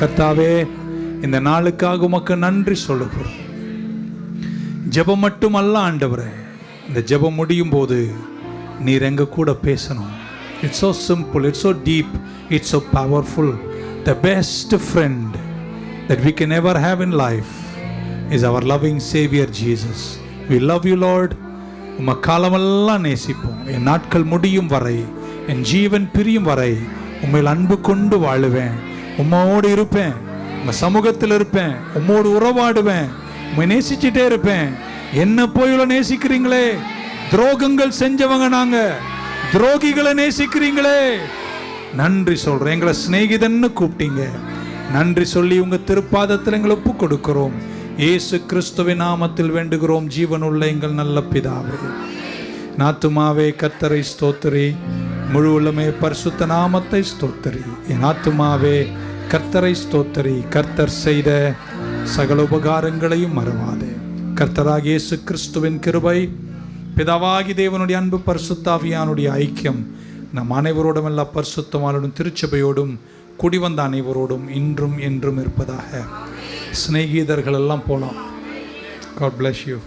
கத்தாவே இந்த நாளுக்காக உமக்கு நன்றி சொல்லுகிறோம். ஜெபம் மட்டும் அல்ல ஆண்டவரே இந்த ஜெபம் முடியும் போது நீர் எங்க கூட பேசணும். It's so simple it's so deep it's so powerful the best friend that we can ever have in life is our loving saviour Jesus we love you lord உம காலமெல்லாம் நேசிப்போம். என் நாட்கள் முடியும் வரை என் ஜீவன் பிரியும் வரை உண்மையில் அன்பு கொண்டு வாழுவேன். உம்மாவோடு இருப்பேன். உங்க சமூகத்தில் இருப்பேன். உம்மோடு உறவாடுவேன். உண்மை நேசிச்சுட்டே இருப்பேன். என்ன போய் இவ்வளவு நேசிக்கிறீங்களே. துரோகங்கள் செஞ்சவங்க நாங்க. துரோகிகளை நேசிக்கிறீங்களே. நன்றி சொல்றேன். எங்களை சிநேகிதன்னு கூப்பிட்டீங்க. நன்றி சொல்லி உங்க திருப்பாதத்தில் எங்களை ஒப்பு கொடுக்கிறோம். இயேசு கிறிஸ்துவின் நாமத்தில் வேண்டுகிறோம். ஜீவனுள்ள எங்கள் நல்ல பிதாவே. நாத்துமாவே கத்தரை ஸ்தோத்திரி. முழு உள்ளமே பரிசுத்த நாமத்தை ஸ்தோத்திரி. என் ஆத்துமாவே கர்த்தரை ஸ்தோத்தரி கர்த்தர் செய்த சகல உபகாரங்களையும் மறவாதே. கர்த்தராக இயேசு கிறிஸ்துவின் கிருபை பிதாவாகி தேவனுடைய அன்பு பரிசுத்தாவியானுடைய ஐக்கியம் நம் அனைவரோடும் எல்லா பரிசுத்தமானோடும் திருச்சபையோடும் குடிவந்த அனைவரோடும் இன்றும் என்றும் இருப்பதாக. சிநேகிதர்கள் எல்லாம் போலாம். God bless you